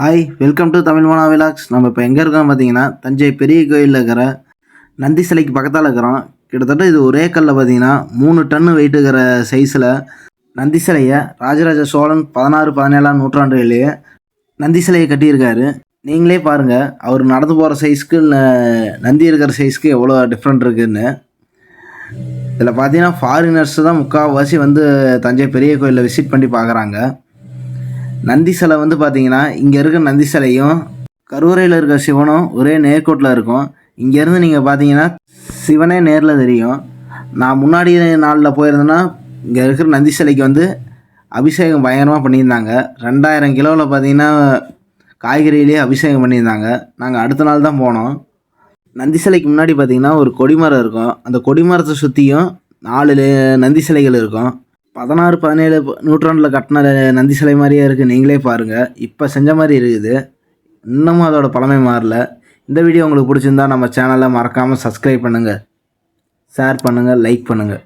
Hi welcome to Tamil Mana vlogs நம்ம இப்போ எங்கே இருக்கோம் பார்த்தீங்கன்னா தஞ்சை பெரிய கோயிலில் இருக்கிற நந்தி சிலைக்கு பக்கத்தால் இருக்கிறோம். கிட்டத்தட்ட இது ஒரே கல்லில் பார்த்தீங்கன்னா மூணு டன்னு வெயிட் இருக்கிற சைஸில் நந்தி சிலையை ராஜராஜ சோழன் பதினாறு பதினேழாம் நூற்றாண்டுகளிலேயே நந்தி சிலையை கட்டியிருக்காரு. நீங்களே பாருங்கள் அவர் நடந்து போகிற சைஸ்க்கு நந்தி இருக்கிற சைஸ்க்கு எவ்வளோ டிஃப்ரெண்ட் இருக்குன்னு. இதில் பார்த்தீங்கன்னா ஃபாரினர்ஸ் தான் முக்கால்வாசி வந்து தஞ்சை பெரிய கோயிலில் விசிட் பண்ணி பார்க்குறாங்க நந்தி சிலை வந்து பார்த்தீங்கன்னா இங்கே இருக்க நந்தி சிலையும் கருவறையில் இருக்க சிவனும் ஒரே நேர்கோட்டில் இருக்கும். இங்கேருந்து நீங்கள் பார்த்தீங்கன்னா சிவனே நேரில் தெரியும். நான் முன்னாடி நாளில் போயிருந்தேன்னா இங்கே இருக்கிற நந்தி சிலைக்கு வந்து அபிஷேகம் பயங்கரமாக பண்ணியிருந்தாங்க. ரெண்டாயிரம் கிலோவில் பார்த்தீங்கன்னா காய்கறியிலே அபிஷேகம் பண்ணியிருந்தாங்க. நாங்கள் அடுத்த நாள் தான் போனோம். நந்தி சிலைக்கு முன்னாடி பார்த்தீங்கன்னா ஒரு கொடிமரம் இருக்கும். அந்த கொடிமரத்தை சுற்றியும் நாலு நந்தி சிலைகள் இருக்கும். பதினாறு பதினேழு நூற்றாண்டில் கட்டின நந்தி சிலை மாதிரியே இருக்குது நீங்களே பாருங்கள் இப்போ செஞ்ச மாதிரி இருக்குது. இன்னமும் அதோட பழமை மாறல. இந்த வீடியோ உங்களுக்கு பிடிச்சிருந்தா நம்ம சேனலை மறக்காமல் சப்ஸ்கிரைப் பண்ணுங்கள் ஷேர் பண்ணுங்கள் லைக் பண்ணுங்கள்